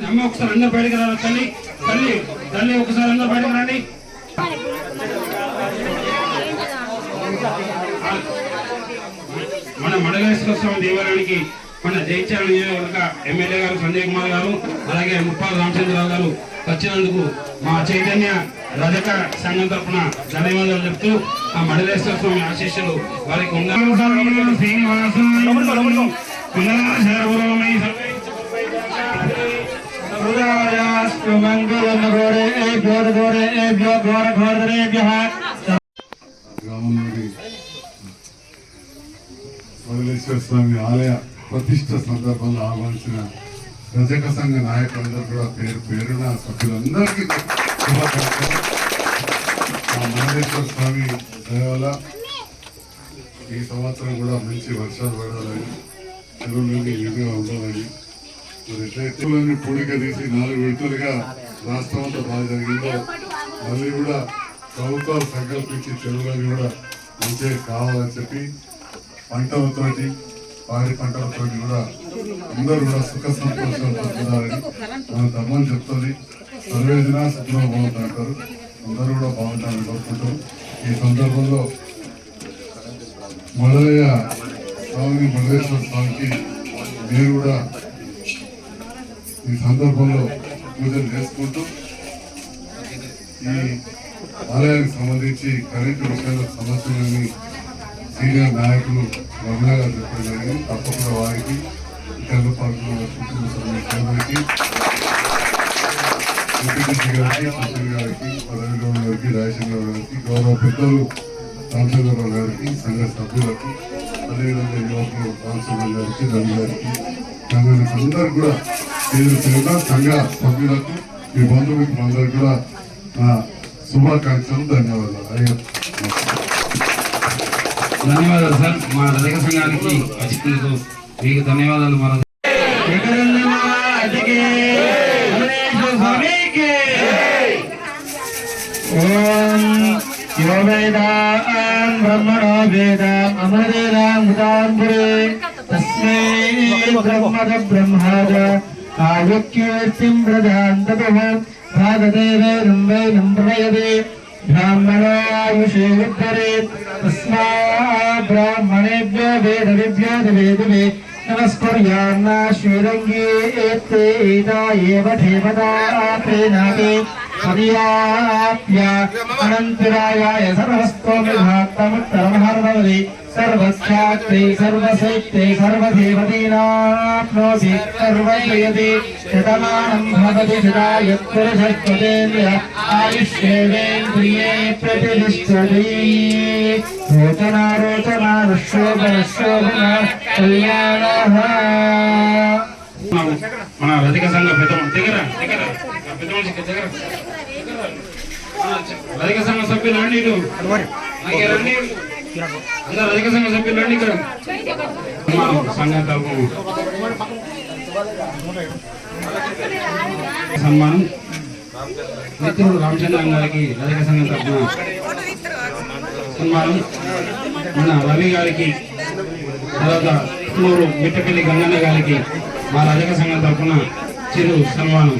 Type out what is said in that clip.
అమ్మ ఒకసారి అందరు బయటకు తల్లి తల్లి తల్లి ఒకసారి అందరు బయటకు రండి. మన మడలేశ్వర స్వామి దేవాలయానికి మన జైత్యాల నియోజకవర్గ ఎమ్మెల్యే గారు సంజయ్ కుమార్ గారు అలాగే ముప్పాల రామచంద్రరావు గారు వచ్చినందుకు మా చైతన్య రజక సంఘం తరఫున ధన్యవాదాలు చెప్తూ ఆ మడలేశ్వర స్వామి ఆశీస్సులు వారికి ఉండాలి. శ్రీనివాసం హృదయాస్తు మంగళం ఘోరేభ్యో ఘోరేభ్యో ఘోర ఘోరేభ్య గ్రామంలోని స్వామి ఆలయ ప్రతిష్ట సందర్భంలో ఆహ్వానించిన రజక సంఘ నాయకులందరూ కూడా పేరు పేరున సభ్యులందరికీ మహేశ్వర స్వామి దయ ఈ సంవత్సరం కూడా మంచి వర్షాలు పడాలని చెరువులన్నీ నీరుగా ఉండాలని మరి ఎట్లయితే పూడిక తీసి నాలుగు విడతలుగా రాష్ట్రం అంతా బాగా జరిగిందో మళ్ళీ కూడా ప్రభుత్వాలు సంకల్పించి చెరువులన్నీ కూడా మంచిగా కావాలని చెప్పి పంటలతోటి పాడి పంటలతో కూడా అందరూ కూడా సుఖ సంతోషాలు పొందాలని మన ధర్మం చెప్తుంది. సర్వేదిన సుఖంగా బాగుంటారు అంటారు. అందరూ కూడా బాగుంటారని కోరుకుంటాం ఈ సందర్భంలో మొదలయ్య స్వామి మల్లేశ్వర స్వామికి నేను కూడా ఈ సందర్భంలో పూజలు చేసుకుంటూ ఈ ఆలయానికి సంబంధించి కరెంటు విషయాల సమస్యలని సీనియర్ నాయకులు రమణ గారు చెప్పడం జరిగింది. తప్పకుండా వారికి పాల్గొన్న కుటుంబ ఎంపీటీసీ గారికి సుశీల్ గారికి గారికి గారికి గౌరవ పెద్దలు రామచంద్రరావు గారికి సంఘ సభ్యులకు అదేవిధంగా యువకులు రామచంద్ర గారికి రవి గారికి అందరూ కూడా పేరున సంఘ సభ్యులకు మీ బంధువులకు అందరూ కూడా నా శుభాకాంక్షలు ధన్యవాదాలు. అయ్యా. ధన్యవాదాలు సార్. మా రజక సంఘానికి వచ్చినందుకు మీకు ధన్యవాదాలు మా రజక ఓం యో వేదాన్ బ్రహ్మణో వేద అమరేదామృతాంబురే తస్మై బ్రహ్మద బ్రహ్మాద ఆయుక్యర్తిం ప్రజాంతతః భాగదేవేనం వైనం ప్రయదే బ్రాహ్మణాయుషే ఉద్ధరే తస్మా బ్రాహ్మణేభ్యో వేద విభ్యో వేదవే నమస్కుర్యాన్నా శ్రీరంగే ఏతేదా ఏవ దేవతా ప్రేణాతే పర్యాప్య అనంతరాయాయ సర్వస్తోమిధాత్తముత్తరమహర్భవతి సర్వస్యాత్తే సర్వసైత్తే సర్వదేవతీనాప్నోసి సర్వజయతి శతమానం భవతి శతాయుత్తరశక్వతేంద్ర ఆయుష్యేవేంద్రియే ప్రతిష్టతి రోచనా రోచనా శోభన శోభన కళ్యాణ మన రజక సంఘ పెద్ద దగ్గర. దగ్గర పెద్ద మనిషి దగ్గర రజక సంఘ సభ్యులు అండి ఇటు. రండి. అందరు రజక సంఘ సభ్యులు అండి ఇక్కడ. సంఘం తరపు. సన్మానం. మిత్రుడు రామచంద్రం గారికి రజక సంఘం తరపున సన్మానం. మన రవి గారికి తర్వాత మూడు మిట్టపల్లి గంగన్న గారికి మా రజక సంఘం తరఫున చిరు సన్మానం.